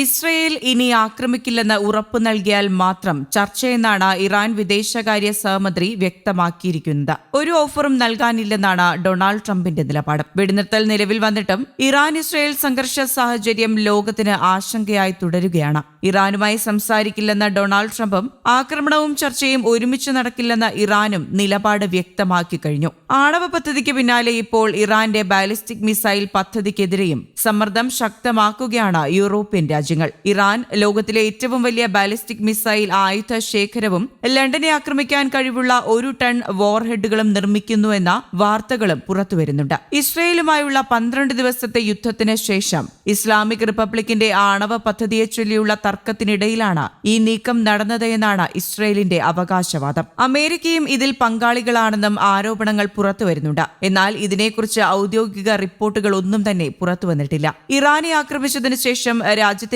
Israel ഇനി ആക്രമിക്കില്ലെന്ന് ഉറപ്പ് നൽകിയാൽ മാത്രം ചർച്ചയെന്നാണ് ഇറാൻ വിദേശകാര്യ സഹമന്ത്രി വ്യക്തമാക്കിയിരിക്കുന്നത്. ഒരു ഓഫറും നൽകാനില്ലെന്നാണ് ഡൊണാൾഡ് ട്രംപിന്റെ നിലപാട്. വെടിനിർത്തൽ നിലവിൽ വന്നിട്ടും ഇറാൻ ഇസ്രയേൽ സംഘർഷ സാഹചര്യം ലോകത്തിന് ആശങ്കയായി തുടരുകയാണ്. ഇറാനുമായി സംസാരിക്കില്ലെന്ന ഡൊണാൾഡ് ട്രംപും ആക്രമണവും ചർച്ചയും ഒരുമിച്ച് നടക്കില്ലെന്ന ഇറാനും നിലപാട് വ്യക്തമാക്കി കഴിഞ്ഞു. ആണവ പദ്ധതിക്ക് പിന്നാലെ ഇപ്പോൾ ഇറാന്റെ ബാലിസ്റ്റിക് മിസൈൽ പദ്ധതിക്കെതിരെയും സമ്മർദ്ദം ശക്തമാക്കുകയാണ് യൂറോപ്യൻ രാജ്യങ്ങൾ. ഇറാൻ ലോകത്തിലെ ഏറ്റവും വലിയ ബാലിസ്റ്റിക് മിസൈൽ ആയുധ ശേഖരവും ലണ്ടനെ ആക്രമിക്കാൻ കഴിവുള്ള ഒരു ടൺ വോർഹെഡുകളും നിർമ്മിക്കുന്നു എന്ന വാർത്തകളും പുറത്തുവരുന്നുണ്ട്. ഇസ്രയേലുമായുള്ള പന്ത്രണ്ട് ദിവസത്തെ യുദ്ധത്തിന് ശേഷം ഇസ്ലാമിക് റിപ്പബ്ലിക്കിന്റെ ആണവ പദ്ധതിയെ ചൊല്ലിയുള്ള തർക്കത്തിനിടയിലാണ് ഈ നീക്കം നടന്നത് എന്നാണ് ഇസ്രയേലിന്റെ അവകാശവാദം. അമേരിക്കയും ഇതിൽ പങ്കാളികളാണെന്നും ആരോപണങ്ങൾ പുറത്തുവരുന്നുണ്ട്. എന്നാൽ ഇതിനെക്കുറിച്ച് ഔദ്യോഗിക റിപ്പോർട്ടുകൾ ഒന്നും തന്നെ പുറത്തുവന്നിട്ടില്ല. ഇറാനെ ആക്രമിച്ചതിനു ശേഷം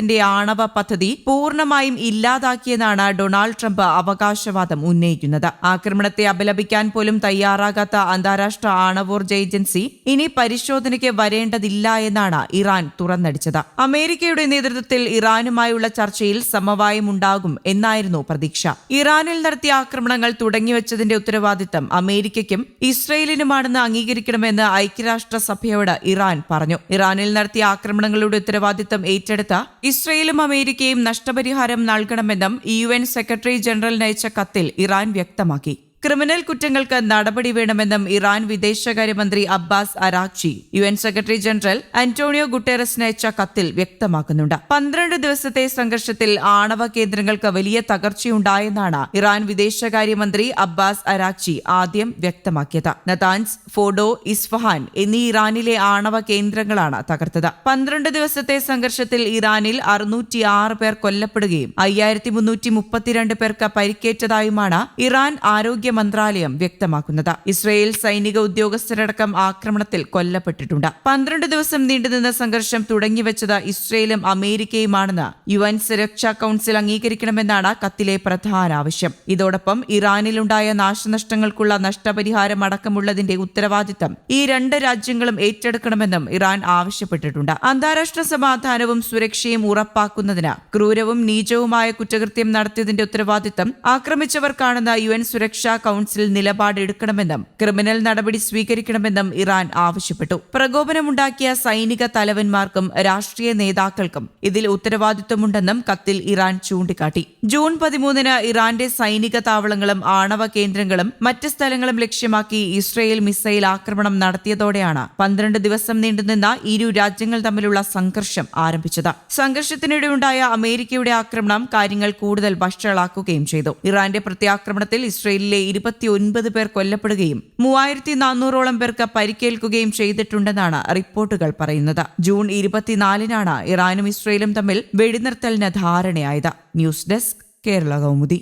രാജ്യത്തിന്റെ ആണവ പദ്ധതി പൂർണമായും ഇല്ലാതാക്കിയെന്നാണ് ഡൊണാൾഡ് ട്രംപ് അവകാശവാദം ഉന്നയിക്കുന്നത്. ആക്രമണത്തെ അപലപിക്കാൻ പോലും തയ്യാറാകാത്ത അന്താരാഷ്ട്ര ആണവോർജ ഏജൻസി ഇനി പരിശോധനയ്ക്ക് വരേണ്ടതില്ല എന്നാണ് ഇറാൻ തുറന്നടിച്ചത്. അമേരിക്കയുടെ നേതൃത്വത്തിൽ ഇറാനുമായുള്ള ചർച്ചയിൽ സമവായം ഉണ്ടാകും എന്നായിരുന്നു പ്രതീക്ഷ. ഇറാനിൽ നടത്തിയ ആക്രമണങ്ങൾ തുടങ്ങിവച്ചതിന്റെ ഉത്തരവാദിത്തം അമേരിക്കയ്ക്കും ഇസ്രയേലിനുമാണെന്ന് അംഗീകരിക്കണമെന്ന് ഐക്യരാഷ്ട്രസഭയോട് ഇറാൻ പറഞ്ഞു. ഇറാനിൽ നടത്തിയ ആക്രമണങ്ങളുടെ ഉത്തരവാദിത്തം ഏറ്റെടുത്ത ഇസ്രയേലും അമേരിക്കയും നഷ്ടപരിഹാരം നൽകണമെന്നും യു എൻ സെക്രട്ടറി ജനറലിന് അയച്ച കത്തിൽ ഇറാൻ വ്യക്തമാക്കി. ക്രിമിനൽ കുറ്റങ്ങൾക്ക് നടപടി വേണമെന്നും ഇറാൻ വിദേശകാര്യമന്ത്രി Abbas Araghchi U N secretary general Antonio ഗുട്ടേറസിന് അയച്ച കത്തിൽ വ്യക്തമാക്കുന്നുണ്ട്. പന്ത്രണ്ട് ദിവസത്തെ സംഘർഷത്തിൽ ആണവ കേന്ദ്രങ്ങൾക്ക് വലിയ തകർച്ചയുണ്ടായെന്നാണ് ഇറാൻ വിദേശകാര്യമന്ത്രി അബ്ബാസ് അറാഖ്ചി ആദ്യം വ്യക്തമാക്കിയത്. നതാൻസ് ഫോഡോ ഇസ്ഫഹാൻ എന്നീ ഇറാനിലെ ആണവ കേന്ദ്രങ്ങളാണ് തകർത്തത്. പന്ത്രണ്ട് ദിവസത്തെ സംഘർഷത്തിൽ ഇറാനിൽ അറുന്നൂറ്റിയാറ് പേർ കൊല്ലപ്പെടുകയും അയ്യായിരത്തി മുന്നൂറ്റി മുപ്പത്തിരണ്ട് പേർക്ക് പരിക്കേറ്റതായുമാണ് ഇറാൻ ആരോഗ്യ മന്ത്രാലയം വ്യക്തമാക്കുന്നത്. ഇസ്രയേൽ സൈനിക ഉദ്യോഗസ്ഥരടക്കം ആക്രമണത്തിൽ കൊല്ലപ്പെട്ടിട്ടുണ്ട്. പന്ത്രണ്ട് ദിവസം നീണ്ടുനിന്ന സംഘർഷം തുടങ്ങിവെച്ചത് ഇസ്രയേലും അമേരിക്കയുമാണെന്ന് യു എൻ സുരക്ഷാ കൌൺസിൽ അംഗീകരിക്കണമെന്നാണ് കത്തിലെ പ്രധാന ആവശ്യം. ഇതോടൊപ്പം ഇറാനിലുണ്ടായ നാശനഷ്ടങ്ങൾക്കുള്ള നഷ്ടപരിഹാരം അടക്കമുള്ളതിന്റെ ഉത്തരവാദിത്തം ഈ രണ്ട് രാജ്യങ്ങളും ഏറ്റെടുക്കണമെന്നും ഇറാൻ ആവശ്യപ്പെട്ടിട്ടുണ്ട്. അന്താരാഷ്ട്ര സമാധാനവും സുരക്ഷയും ഉറപ്പാക്കുന്നതിന് ക്രൂരവും നീചവുമായ കുറ്റകൃത്യം നടത്തിയതിന്റെ ഉത്തരവാദിത്തം ആക്രമിച്ചവർക്കാണെന്ന് യു എൻ സുരക്ഷാ കൌൺസിൽ നിലപാടെടുക്കണമെന്നും ക്രിമിനൽ നടപടി സ്വീകരിക്കണമെന്നും ഇറാൻ ആവശ്യപ്പെട്ടു. പ്രകോപനമുണ്ടാക്കിയ സൈനിക തലവന്മാർക്കും രാഷ്ട്രീയ നേതാക്കൾക്കും ഇതിൽ ഉത്തരവാദിത്വമുണ്ടെന്നും കത്തിൽ ഇറാൻ ചൂണ്ടിക്കാട്ടി. ജൂൺ പതിമൂന്നിന് ഇറാന്റെ സൈനിക താവളങ്ങളും ആണവ കേന്ദ്രങ്ങളും മറ്റ് സ്ഥലങ്ങളും ലക്ഷ്യമാക്കി ഇസ്രയേൽ മിസൈൽ ആക്രമണം നടത്തിയതോടെയാണ് പന്ത്രണ്ട് ദിവസം നീണ്ടുനിന്ന ഇരു രാജ്യങ്ങൾ തമ്മിലുള്ള സംഘർഷം ആരംഭിച്ചത്. സംഘർഷത്തിനിടെ ഉണ്ടായ അമേരിക്കയുടെ ആക്രമണം കാര്യങ്ങൾ കൂടുതൽ വഷളാക്കുകയും ചെയ്തു. ഇറാന്റെ പ്രത്യാക്രമണത്തിൽ ഇസ്രയേലിലെ ഇരുപത്തിയൊൻപത് പേർ കൊല്ലപ്പെടുകയും മൂവായിരത്തി നാനൂറോളം പേർക്ക് പരിക്കേൽക്കുകയും ചെയ്തിട്ടുണ്ടെന്നാണ് റിപ്പോർട്ടുകൾ പറയുന്നത്. ജൂൺ ഇരുപത്തിനാലിനാണ് ഇറാനും ഇസ്രയേലും തമ്മിൽ വെടിനിർത്തലിന് ധാരണയായത്. News desk Kerala Kaumudi.